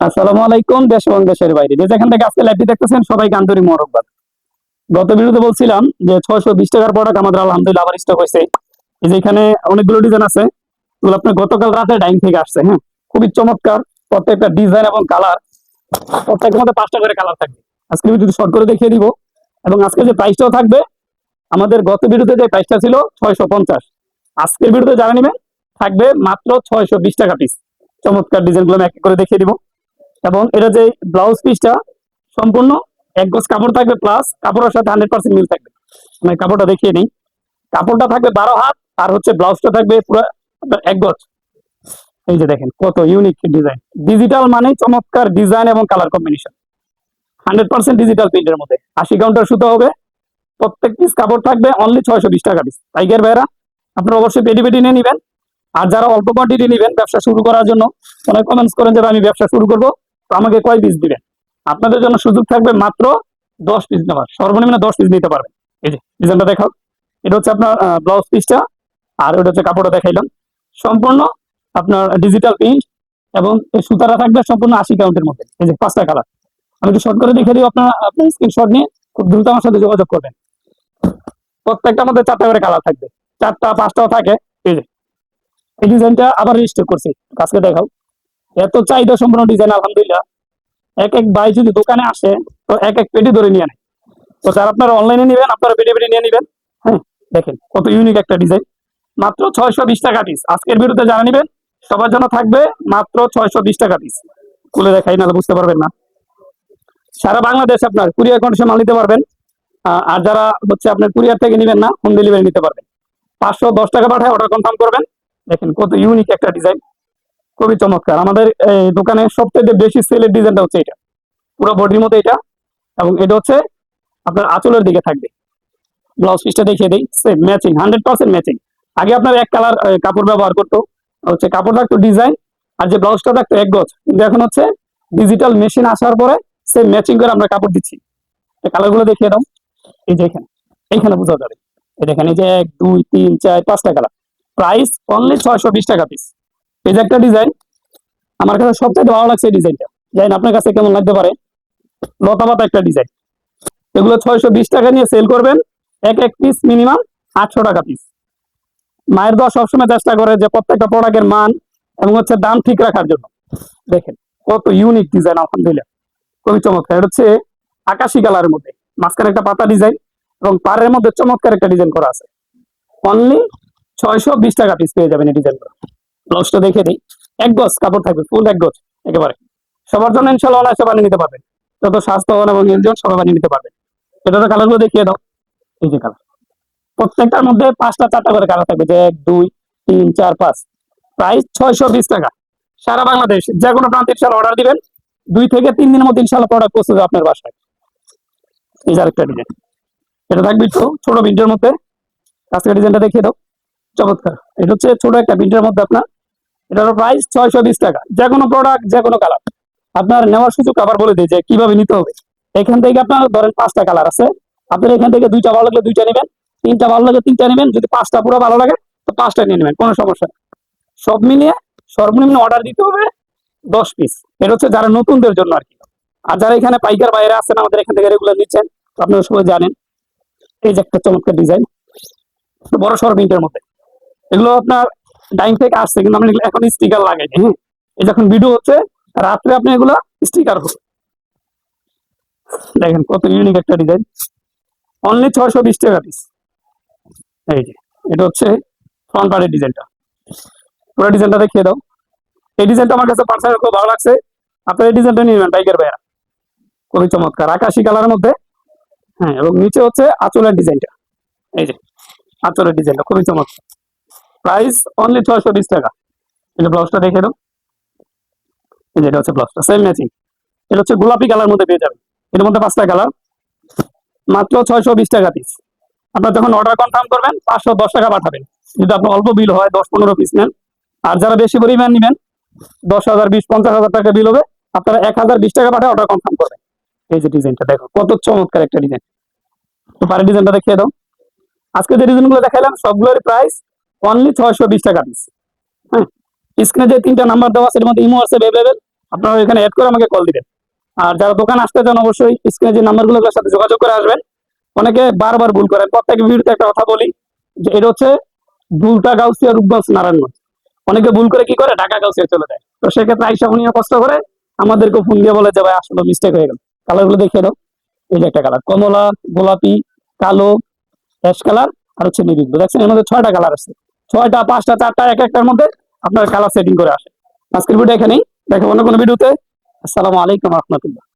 আসসালামু আলাইকুম, দেশ এবং দেশের বাইরে। যে যেখান থেকে আজকে লাইভটি দেখতেছেন আন্তরিক মোরকবাদ গত বলছিলাম যে ছয়শো বিশ টাকার প্রোডাক্ট আমাদের আলহামদুলিল্লাহ আবার স্টক হয়েছে। এই যে এখানে অনেকগুলো ডিজাইন আছে গতকাল রাতে ডাইং থেকে আসছে হ্যাঁ? খুবই চমৎকার, প্রত্যেকটা ডিজাইন এবং কালার প্রত্যেকের মধ্যে পাঁচটা করে কালার থাকবে। আজকে ভিডিওটি শর্ট করে দেখিয়ে দিব। এবং আজকে যে প্রাইসটাও থাকবে, আমাদের গত ভিডিওতে যে প্রাইসটা ছিল ছয়শো পঞ্চাশ। আজকের ভিডিওতে জানা নেবেন, থাকবে মাত্র ছয়শো বিশ টাকা পিস চমৎকার ডিজাইনগুলো আমি এক করে দেখিয়ে দিব। এবং এটা যে ব্লাউজ পিসটা সম্পূর্ণ এক গজ কাপড় থাকবে প্লাস কাপড়ের সাথে হান্ড্রেড পার্সেন্ট মিল থাকবে। আমি কাপড়টা দেখিয়ে নিই। কাপড়টা থাকবে বারো হাত, আর হচ্ছে ব্লাউজটা থাকবে পুরো এক গজ। এই যে দেখেন, কত ইউনিক ডিজাইন ডিজিটাল মানে চমৎকার ডিজাইন এবং colour combination hundred percent digital প্রিন্টের মধ্যে। আশি কাউন্টার সুতো হবে। প্রত্যেক পিস কাপড় থাকবে অনলি ছয়শো বিশ টাকা পিস টাইগার ভাইরা, আপনারা অবশ্যই পেটি পেটি নিয়ে নেবেন। আর যারা অল্প কোয়ান্টিটি নেবেন ব্যবসা শুরু করার জন্য, অনেক কমেন্টস করেন যে আমি ব্যবসা শুরু করব। তো আমাকে কয় পিস দিবেন আপনাদের জন্য সুযোগ থাকবে মাত্র দশ পিস নেওয়ার সর্বনিম্ন দশ পিস নিতে পারবেন এই যে ডিজাইনটা দেখাও। এটা হচ্ছে আপনার ব্লাউজ পিসটা আর ওটা হচ্ছে কাপড়টা দেখাইলাম। সম্পূর্ণ আপনার ডিজিটাল প্রিন্ট এবং সুতাটা থাকবে সম্পূর্ণ আশি কাউন্টের মধ্যে। এই যে, পাঁচটা কালার আমি একটু শর্ট করে দেখে দিই আপনার আপনার স্ক্রিনশট নিয়ে। খুব দ্রুত আমার সাথে যোগাযোগ করবেন। প্রত্যেকটা মধ্যে চারটা করে কালার থাকবে। চারটা, পাঁচটাও থাকে। এই যে, এই ডিজাইনটা আবার রেজিস্টার করছি। কাছকে দেখাও। এত চাহিদা সম্পূর্ণ ডিজাইন আলহামদুলিল্লাহ। এক এক ভাই যদি দোকানে আসে, তো এক এক পেটি ধরে নিয়ে নেয় তো যারা আপনারা অনলাইনে নেবেন, আপনারা পেটি পেটি নিয়ে নেবেন। হ্যাঁ দেখেন, কত ইউনিক একটা ডিজাইন মাত্র ছয়শো বিশ টাকা পিস আজকের বিরুদ্ধে জানা নেবেন, সবার জন্য থাকবে মাত্র ছয়শো বিশ টাকা পিস খুলে দেখাই না বুঝতে পারবেন না। সারা বাংলাদেশ আপনার কুরিয়ার কন্ডিশন মাল নিতে পারবেন। আর যারা হচ্ছে আপনার কুরিয়ার থেকে নেবেন না হোম ডেলিভারি নিতে পারবেন। পাঁচশো দশ টাকা পাঠায় অর্ডার কনফার্ম করবেন। দেখেন, কত ইউনিক একটা ডিজাইন খুবই চমৎকার। আমাদের দোকানে সবথেকে বেশি সেলের ডিজাইনটা হচ্ছে এটা। পুরো বডির মতো এটা এবং এটা হচ্ছে আপনার আঁচলের দিকে থাকবে। ব্লাউজ পিসটা দেখিয়ে দিই। Same matching hundred percent matching আগে আপনার এক কালার কাপড় ব্যবহার করতো, হচ্ছে কাপড় থাকতো ডিজাইন আর যে ব্লাউজটা থাকতো এক গজ। কিন্তু এখন হচ্ছে ডিজিটাল মেশিন আসার পরে সেম ম্যাচিং করে আমরা কাপড় দিচ্ছি। কালারগুলো দেখিয়ে দাও। এই যে এখানে, এইখানে বোঝা যাবে। এই দেখেন, এই যে এক, দুই, তিন, চার, পাঁচটা কালার প্রাইস অনলি ছয়শো বিশ টাকা পিস এই যে একটা ডিজাইন, আমার কাছে সবচেয়ে ভালো লাগছে এই ডিজাইনটা। জানি আপনার কাছে কেমন লাগতে পারে? লতা পাতা একটা ডিজাইন। এগুলো ছয়শো বিশ টাকা নিয়ে সেল করবেন। এক এক পিস মিনিমাম আটশো টাকা পিস মায়ের দশ সবসময় চেষ্টা করে যে প্রত্যেকটা প্রোডাক্টের মান এবং হচ্ছে দাম ঠিক রাখার জন্য। দেখেন, কত ইউনিক ডিজাইন আলহামদুলিল্লাহ। খুবই চমৎকার। এটা হচ্ছে আকাশি কালারের মধ্যে। মাঝখানে একটা পাতা ডিজাইন এবং পাড়ের মধ্যে চমৎকার একটা ডিজাইন করা আছে। অনলি ছয়শো বিশ টাকা পিস পেয়ে যাবেন এই ডিজাইনগুলো ব্লাউজটা দেখে দিই এক গজ, কাপড় থাকবে, ফুল এক গজ, একেবারে। সবার জন্য ইনশাল্লাহ অনায়াসে বানিয়ে নিতে পারবেন যত স্বাস্থ্যবান এবং ইনজন সবাই বানিয়ে নিতে পারবেন এটা তো কালারগুলো দেখিয়ে দাও। এই যে কালার প্রত্যেকটার মধ্যে পাঁচটা, চারটা করে কালার থাকবে। যে এক, দুই, তিন, চার, পাঁচ। প্রাইস ছয়শো বিশ টাকা। সারা বাংলাদেশ, যে কোনো প্রান্তে ইনশাল্লাহ অর্ডার দিবেন। দুই থেকে তিন দিনের মধ্যে ইনশাল্লাহ প্রোডাক্ট পৌঁছে আপনার বাসায়। এই যে আরেকটা ডিজাইন এটা থাকবে একটু ছোট প্রিন্টের মধ্যে। আজকে ডিজাইনটা দেখিয়ে দাও। চমৎকার। এটা হচ্ছে ছোট একটা প্রিন্টের মধ্যে আপনার এটার প্রাইস ছয়শো বিশ টাকা। যে কোনো প্রোডাক্ট যে কোনো কালার আপনার নেওয়ার সুযোগ আবার বলে যে কীভাবে নিতে হবে। এখান থেকে আপনার ধরেন পাঁচটা কালার আছে। আপনার এখান থেকে দুইটা ভালো লাগলে দুইটা নেবেন, তিনটা ভালো লাগলে তিনটা নেবেন। যদি পাঁচটা পুরো ভালো লাগে, তো পাঁচটা নিয়ে নেবেন, কোনো সমস্যা নেই। সব মিলিয়ে সর্বনিম্ন অর্ডার দিতে হবে দশ পিস এটা হচ্ছে যারা নতুনদের জন্য আর কি। আর যারা এখানে পাইকার বাইরে আছেন, আমাদের এখান থেকে রেগুলার নিচ্ছেন আপনারা সবাই জানেন। এই যে একটা চমৎকার ডিজাইন বড় প্রিন্টের মধ্যে। এগুলো আপনার ডাইং থেকে আসছে, কিন্তু আমরা এখন স্টিকার লাগাই হ্যাঁ এই যখন ভিডিও হচ্ছে, রাত্রে আপনি এগুলো স্টিকার হবে দেখেন, কত ইউনিক একটা ডিজাইন অনলি ছয়শো বিশ টাকা পিস এই যে, এটা হচ্ছে ফ্রন্ট পার্টের ডিজাইনটা পুরো ডিজাইনটা দেখিয়ে দাও। এই ডিজাইনটা আমার কাছে পার্সোনাল খুব ভালো লাগছে। আপনার এই ডিজাইনটা নিবেন টাইগার ভাইয়া খুবই চমৎকার। আকাশি কালারের মধ্যে হ্যাঁ এবং নিচে হচ্ছে আঁচলের ডিজাইনটা এই যে, আঁচলের ডিজাইনটা খুবই চমৎকার। প্রাইস অনলি ছয়শো বিশ টাকা। যে ব্লাউজটা দেখে দাও এই যে এটা হচ্ছে ব্লাউজটা সেম ম্যাচিং এটা হচ্ছে গোলাপি কালার মধ্যে পেয়ে যাবেন। এর মধ্যে পাঁচটা কালার। মাত্র ছয়শো বিশ টাকা পিস আপনার যখন অর্ডার কনফার্ম করবেন, পাঁচশো দশ টাকা পাঠাবেন। যদি আপনার অল্প বিল হয়, দশ পনেরো পিস নেন। আর যারা বেশি পরিমাণ নেবেন, দশ হাজার বিশ, পঞ্চাশ হাজার টাকা বিল হবে। আপনারা এক হাজার বিশ টাকা পাঠায় অর্ডার কনফার্ম করবেন। এই যে ডিজাইনটা দেখো, কত চমৎকার একটা ডিজাইন তো পারে ডিজাইনটা দেখিয়ে দাও। আজকে যে ডিজাইনগুলো দেখালাম সবগুলোর প্রাইস অনলি ছয়শো বিশ টাকা পিস হ্যাঁ স্ক্রিনে যে তিনটা নাম্বার দেওয়া আছে, এর মধ্যে ইমো আছে অ্যাভেলেবেল আপনারা এখানে অ্যাড করে আমাকে কল দিবেন। আর যারা দোকান আসতে চান, অবশ্যই স্ক্রিনে যে নাম্বারগুলোর সাথে যোগাযোগ করে আসবেন। অনেকে বারবার ভুল করেন। প্রত্যেক ভিডিওতে একটা কথা বলি, যে এটা হচ্ছে দুলটা গাউসিয়া, রূপগঞ্জ, নারায়ণগঞ্জ। অনেকে ভুল করে কি করে? ঢাকা, গাউসিয়া চলে যায়। তো সেক্ষেত্রে আইসা উনিও কষ্ট করে আমাদেরকে ফোন দিয়ে বলে যে, ভাই, আসলে মিস্টেক হয়ে গেল। কালারগুলো দেখিয়ে দাও। এই যে একটা কালার কমলা, গোলাপি, কালো অ্যাশ কালার আর হচ্ছে ব্লু দেখছেন, এর মধ্যে ছয়টা কালার আছে। ছয়টা, পাঁচটা, চারটা, এক একটার মধ্যে আপনার কালার সেটিং করে আসে। আজকের ভিডিও এখানেই। দেখো অন্য কোনো ভিডিওতে আসসালামু আলাইকুম রহমতুল্লাহ।